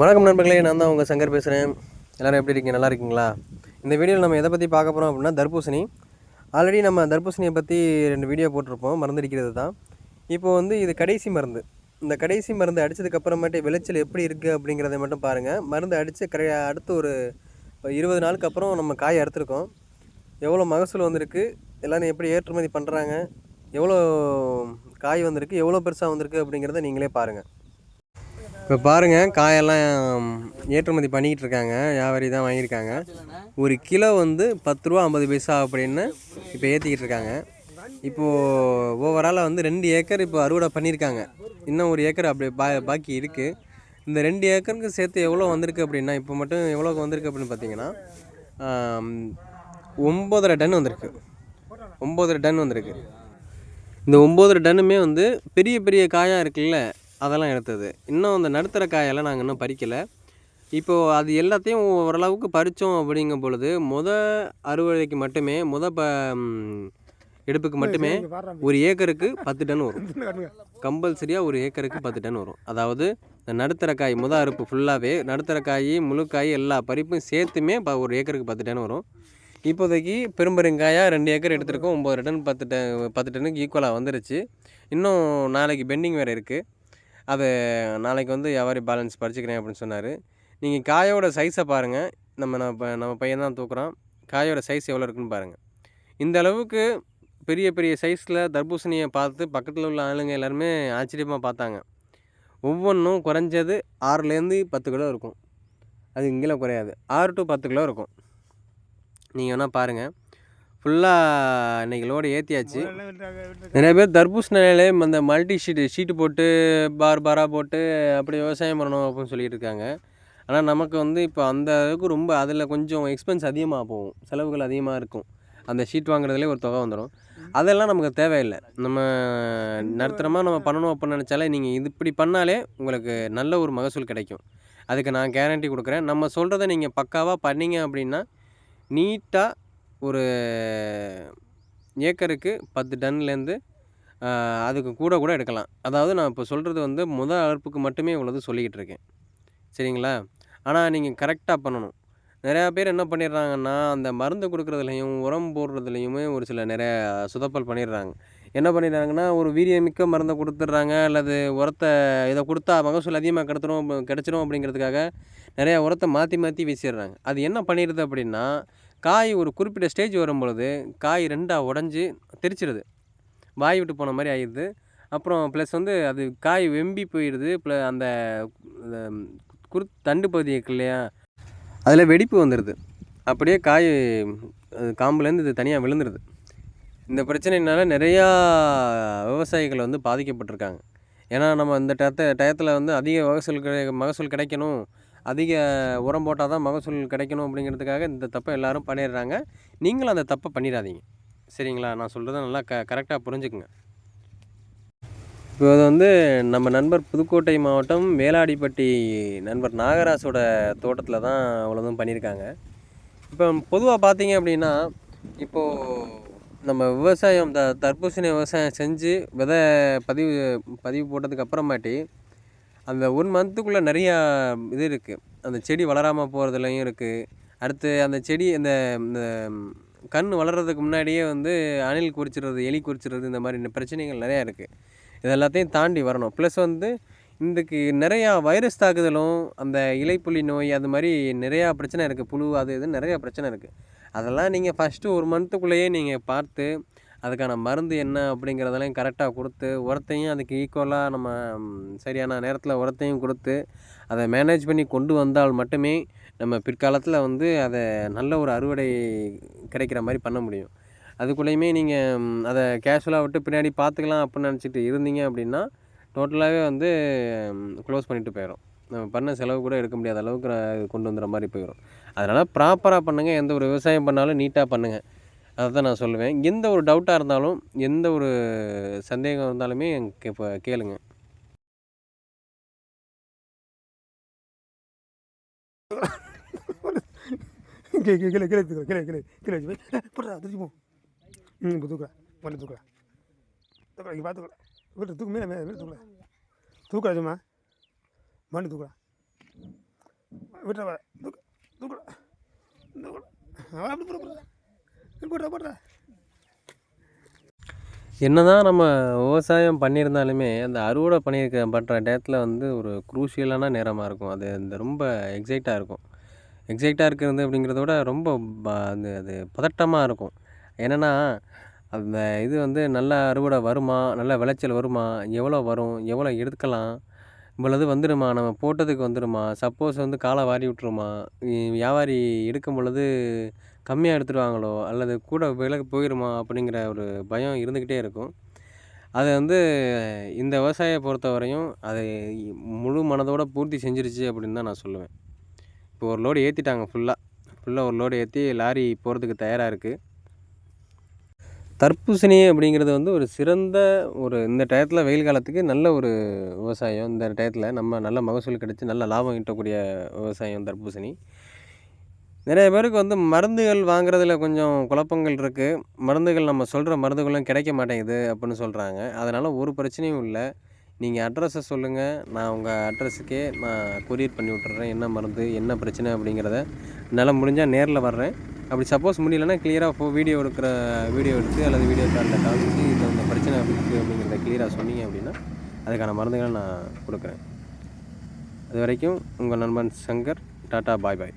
வணக்கம் நண்பர்களே நான் தான் உங்கள் சங்கர் பேசுகிறேன் எல்லோரும் எப்படி இருக்கீங்க? நல்லா இருக்கீங்களா? இந்த வீடியோவில் நம்ம எதை பற்றி பார்க்க போகிறோம் அப்படின்னா தர்பூசணி. ஆல்ரெடி நம்ம தர்பூசணியை பற்றி ரெண்டு வீடியோ போட்டிருப்போம். மருந்து அடிக்கிறது தான். இப்போ வந்து இது கடைசி மருந்து. இந்த கடைசி மருந்து அடித்ததுக்கப்புறமேட்டு விளைச்சல் எப்படி இருக்குது அப்படிங்கிறத மட்டும் பாருங்கள் மருந்து அடித்து கடை அடுத்து ஒரு இருபது நாளுக்கு அப்புறம் நம்ம காய் அறுத்துருக்கோம். எவ்வளோ மகசூல் வந்திருக்கு? எல்லோரும் எப்படி ஏற்றுமதி பண்ணுறாங்க எவ்வளோ காய் வந்திருக்கு? எவ்வளோ பெருசாக வந்திருக்கு அப்படிங்கிறத நீங்களே பாருங்கள் இப்போ பாருங்கள் காயெல்லாம் ஏற்றுமதி பண்ணிக்கிட்டு இருக்காங்க வியாபாரி தான் வாங்கியிருக்காங்க. ஒரு கிலோ வந்து பத்து ரூபா ஐம்பது பைசா அப்படின்னு இப்போ ஏற்றிக்கிட்டு இருக்காங்க இப்போது ஓவராலாக வந்து ரெண்டு ஏக்கர் இப்போ அறுவடை பண்ணியிருக்காங்க. இன்னும் ஒரு ஏக்கர் அப்படி பா பாக்கி இருக்குது இந்த ரெண்டு ஏக்கருக்கு சேர்த்து எவ்வளோ வந்திருக்கு அப்படின்னா இப்போ மட்டும் எவ்வளோ வந்திருக்கு அப்படின்னு பார்த்தீங்கன்னா ஒம்பதரை டன் வந்திருக்கு. ஒம்பதரை டன் வந்திருக்கு. இந்த ஒம்பதரை டன்னுமே வந்து பெரிய பெரிய காயாக இருக்குல்ல அதெல்லாம் எடுத்தது. இன்னும் அந்த நடுத்தர காயெல்லாம் நாங்கள் இன்னும் பறிக்கலை. இப்போது அது எல்லாத்தையும் ஓரளவுக்கு பறித்தோம் அப்படிங்கும் பொழுது முத அறுவடைக்கு மட்டுமே முத ப எடுப்புக்கு மட்டுமே ஒரு ஏக்கருக்கு பத்து டன் வரும். கம்பல்சரியாக ஒரு ஏக்கருக்கு பத்து டன் வரும். அதாவது இந்த நடுத்தர காய் முத அறுப்பு ஃபுல்லாகவே நடுத்தர காய் முழு காய் எல்லா பறிப்பும் சேர்த்துமே ப ஒரு ஏக்கருக்கு பத்து டன் வரும். இப்போதைக்கு பெரும்பெருங்காயாக ரெண்டு ஏக்கர் எடுத்திருக்கோம். ஒம்பது டன் பத்து டன் பத்து டன்னுக்கு ஈக்குவலாக வந்துருச்சு. இன்னும் நாளைக்கு பெண்டிங் வேறு இருக்குது அதை நாளைக்கு வந்து வியாபாரி பேலன்ஸ் பறிச்சுக்கிறேன் அப்படின்னு சொன்னார். நீங்கள் காயோட சைஸை பாருங்கள் நம்ம நம்ம நம்ம பையன் தான் தூக்குறோம் காயோட சைஸ் எவ்வளோ இருக்குன்னு பாருங்கள் இந்த அளவுக்கு பெரிய பெரிய சைஸில் தர்பூசணியை பார்த்து பக்கத்தில் உள்ள ஆளுங்க எல்லாருமே ஆச்சரியமாக பார்த்தாங்க. ஒவ்வொன்றும் குறைஞ்சது ஆறுலேருந்து பத்து கிலோ இருக்கும். அது இங்கேலாம் குறையாது. ஆறு டு பத்து கிலோ இருக்கும். நீங்கள் வேணால் பாருங்கள் ஃபுல்லாக இன்னைக்கு லோடு ஏற்றியாச்சு நிறைய பேர் தர்பூசணியிலே அந்த மல்டி ஷீட்டு ஷீட்டு போட்டு பார் பாராக போட்டு அப்படி விவசாயம் பண்ணணும் அப்படின்னு சொல்லிட்டு இருக்காங்க. ஆனால் நமக்கு வந்து இப்போ அந்த அளவுக்கு ரொம்ப அதில் கொஞ்சம் எக்ஸ்பென்ஸ் அதிகமாக போகும். செலவுகள் அதிகமாக இருக்கும். அந்த ஷீட் வாங்குறதுலே ஒரு தொகை வந்துடும் அதெல்லாம் நமக்கு தேவையில்லை. நம்ம நடுத்தரமாக நம்ம பண்ணணும் அப்படின்னு நினச்சாலே நீங்கள் இது இப்படி பண்ணாலே உங்களுக்கு நல்ல ஒரு மகசூல் கிடைக்கும். அதுக்கு நான் கேரண்டி கொடுக்குறேன். நம்ம சொல்கிறத நீங்கள் பக்காவாக பண்ணீங்க அப்படின்னா நீட்டாக ஒரு ஏக்கருக்கு பத்து டன்லேருந்து அதுக்கு கூட கூட எடுக்கலாம். அதாவது நான் இப்போ சொல்கிறது வந்து முத அறுப்புக்கு மட்டுமே உள்ளது சொல்லிக்கிட்டு இருக்கேன். சரிங்களா? ஆனால் நீங்கள் கரெக்டாக பண்ணணும். நிறையா பேர் என்ன பண்ணிடுறாங்கன்னா அந்த மருந்து கொடுக்குறதுலையும் உரம் போடுறதுலையுமே ஒரு சில நிறைய சுதப்பல் பண்ணிடுறாங்க. என்ன பண்ணிடுறாங்கன்னா ஒரு வீரியமிக்க மருந்தை கொடுத்துட்றாங்க அல்லது உரத்தை இதை கொடுத்தா மகசூல் அதிகமாக கிடச்சிரும் கிடச்சிரும் அப்படிங்கிறதுக்காக நிறையா உரத்தை மாற்றி மாற்றி வீசிடுறாங்க. அது என்ன பண்ணிடுது அப்படின்னா காய் ஒரு குறிப்பிட்ட ஸ்டேஜ் வரும்பொழுது காய் ரெண்டாக உடஞ்சி தெரிச்சிருது. வாய் விட்டு போன மாதிரி ஆயிடுது. அப்புறம் ப்ளஸ் வந்து அது காய் வெம்பி போயிடுது. ப்ள அந்த குரு தண்டு பகுதி இருக்கு இல்லையா? அதில் வெடிப்பு வந்துடுது அப்படியே காய் காம்புலேருந்து இது தனியாக விழுந்துருது. இந்த பிரச்சனைனால நிறையா விவசாயிகள் வந்து பாதிக்கப்பட்டிருக்காங்க. ஏன்னா நம்ம இந்த டயத்தை டயத்தில் வந்து அதிக மகசூல் கிடை மகசூல் கிடைக்கணும். அதிக உரம் போட்டால் தான் மகசூல் கிடைக்கணும் அப்படிங்கிறதுக்காக இந்த தப்பை எல்லாரும் பண்ணிடுறாங்க. நீங்களும் அந்த தப்பை பண்ணிடாதீங்க. சரிங்களா? நான் சொல்கிறத நல்லா க கரெக்டாக புரிஞ்சுக்குங்க. இப்போ இது வந்து நம்ம நண்பர் புதுக்கோட்டை மாவட்டம் வேலாடிப்பட்டி நண்பர் நாகராஜோட தோட்டத்தில் தான் அவ்வளோதும் பண்ணியிருக்காங்க. இப்போ பொதுவாக பார்த்தீங்க அப்படின்னா இப்போது நம்ம விவசாயம் த தர்பூசணி விவசாயம் செஞ்சு விதை பதிவு பதிவு போட்டதுக்கு அப்புறமாட்டி அந்த ஒன் மந்த்துக்குள்ளே நிறையா இது இருக்குது அந்த செடி வளராமல் போகிறதுலையும் இருக்குது அடுத்து அந்த செடி இந்த இந்த கண் வளர்கிறதுக்கு முன்னாடியே வந்து அணில் குறிச்சிடுறது எலி குறிச்சிடுறது இந்த மாதிரி பிரச்சனைகள் நிறையா இருக்குது இது எல்லாத்தையும் தாண்டி வரணும். ப்ளஸ் வந்து இதுக்கு நிறையா வைரஸ் தாக்குதலும் அந்த இலைப்புள்ளி நோய் அது மாதிரி நிறையா பிரச்சனை இருக்குது புழு அது இதுன்னு நிறையா பிரச்சனை இருக்குது அதெல்லாம் நீங்கள் ஃபஸ்ட்டு ஒரு மந்த்துக்குள்ளேயே நீங்கள் பார்த்து அதுக்கான மருந்து என்ன அப்படிங்கிறதெல்லாம் கரெக்டாக கொடுத்து உரத்தையும் அதுக்கு ஈக்குவலாக நம்ம சரியான நேரத்தில் உரத்தையும் கொடுத்து அதை மேனேஜ் பண்ணி கொண்டு வந்தால் மட்டுமே நம்ம பிற்காலத்தில் வந்து அதை நல்ல ஒரு அறுவடை கிடைக்கிற மாதிரி பண்ண முடியும். அதுக்குள்ளேயுமே நீங்கள் அதை கேஷுவலாக விட்டு பின்னாடி பார்த்துக்கலாம் அப்படின்னு நினச்சிட்டு இருந்தீங்க அப்படின்னா டோட்டலாகவே வந்து க்ளோஸ் பண்ணிட்டு போயிடும் நம்ம பண்ண செலவு கூட எடுக்க முடியாத அளவுக்கு கொண்டு வந்துடுற மாதிரி போயிடும் அதனால் ப்ராப்பராக பண்ணுங்கள் எந்த ஒரு விவசாயம் பண்ணாலும் நீட்டாக பண்ணுங்கள் அதை தான் நான் சொல்லுவேன் எந்த ஒரு டவுட்டாக இருந்தாலும் எந்த ஒரு சந்தேகம் இருந்தாலுமே இப்போ கேளுங்க கே கீழே கீழே கீழே தூக்குறா, கீழே கீழே கீழே வச்சு போடுறா திருச்சி போ ம் இப்போ தூக்குறா பண்ணி தூக்குறா தூக்குறா இங்கே பார்த்துக்குறா வீட்டு தூக்கு மேலே மேலே தூக்குறா தூக்குறா சும்மா மண்ணு தூக்குறா விட்டுற வர தூக்கு தூக்குடா தூக்குடா ஆ, அப்படி போடுறா போடுறா போடுறா. என்னதான் நம்ம விவசாயம் பண்ணியிருந்தாலுமே அந்த அறுவடை பண்ணியிருக்க பண்ணுற டேத்தில் வந்து ஒரு குரூஷியலான நேரமாக இருக்கும். அது அந்த ரொம்ப எக்ஸைட்டாக இருக்கும். எக்ஸைட்டாக இருக்கிறது அப்படிங்கிறத விட ரொம்ப ப அது அது பதட்டமாக இருக்கும். என்னென்னா அந்த இது வந்து நல்ல அறுவடை வருமா நல்ல விளைச்சல் வருமா எவ்வளோ வரும் எவ்வளோ எடுக்கலாம் இவ்வளவு வந்துடுமா நம்ம போட்டதுக்கு வந்துடுமா சப்போஸ் வந்து காலை வாரி விட்டுருமா வியாபாரி எடுக்கும் பொழுது கம்மியாக எடுத்துடுவாங்களோ அல்லது கூட விலை போயிடுமா அப்படிங்கிற ஒரு பயம் இருந்துக்கிட்டே இருக்கும். அது வந்து இந்த விவசாயியை பொறுத்த வரையும் அதை முழு மனதோடு பூர்த்தி செஞ்சிருச்சு அப்படின்னு தான் நான் சொல்லுவேன். இப்போ ஒரு லோடு ஏற்றிட்டாங்க ஃபுல்லாக ஃபுல்லாக ஒரு லோடு ஏற்றி லாரி போகிறதுக்கு தயாராக இருக்குது தர்பூசணி அப்படிங்கிறது வந்து ஒரு சிறந்த ஒரு இந்த டயத்தில் வெயில் காலத்துக்கு நல்ல ஒரு விவசாயம். இந்த டயத்தில் நம்ம நல்ல மகசூல் கிடச்சி நல்ல லாபம் ஈட்டக்கூடிய விவசாயம் தர்பூசணி. நிறைய பேருக்கு வந்து மருந்துகள் வாங்குறதுல கொஞ்சம் குழப்பங்கள் இருக்குது மருந்துகள் நம்ம சொல்கிற மருந்துகளும் கிடைக்க மாட்டேங்குது அப்படின்னு சொல்கிறாங்க அதனால் ஒரு பிரச்சனையும் இல்லை. நீங்கள் அட்ரஸை சொல்லுங்கள் நான் உங்கள் அட்ரஸுக்கே நான் கொரியர் பண்ணி விட்டுறேன். என்ன மருந்து என்ன பிரச்சனை அப்படிங்கிறத என்னால் முடிஞ்சால் நேரில் வர்றேன். அப்படி சப்போஸ் முடியலன்னா கிளியராக ஃபோ வீடியோ எடுக்கிற வீடியோ எடுத்து அல்லது வீடியோ கார்டில் காமிச்சு இது இந்த பிரச்சனை இருக்குது அப்படிங்கிறத கிளியராக சொன்னீங்க அப்படின்னா அதுக்கான மருந்துகளை நான் கொடுக்குறேன். அது வரைக்கும் உங்கள் நண்பன் சங்கர். டாட்டா பாய் பாய்.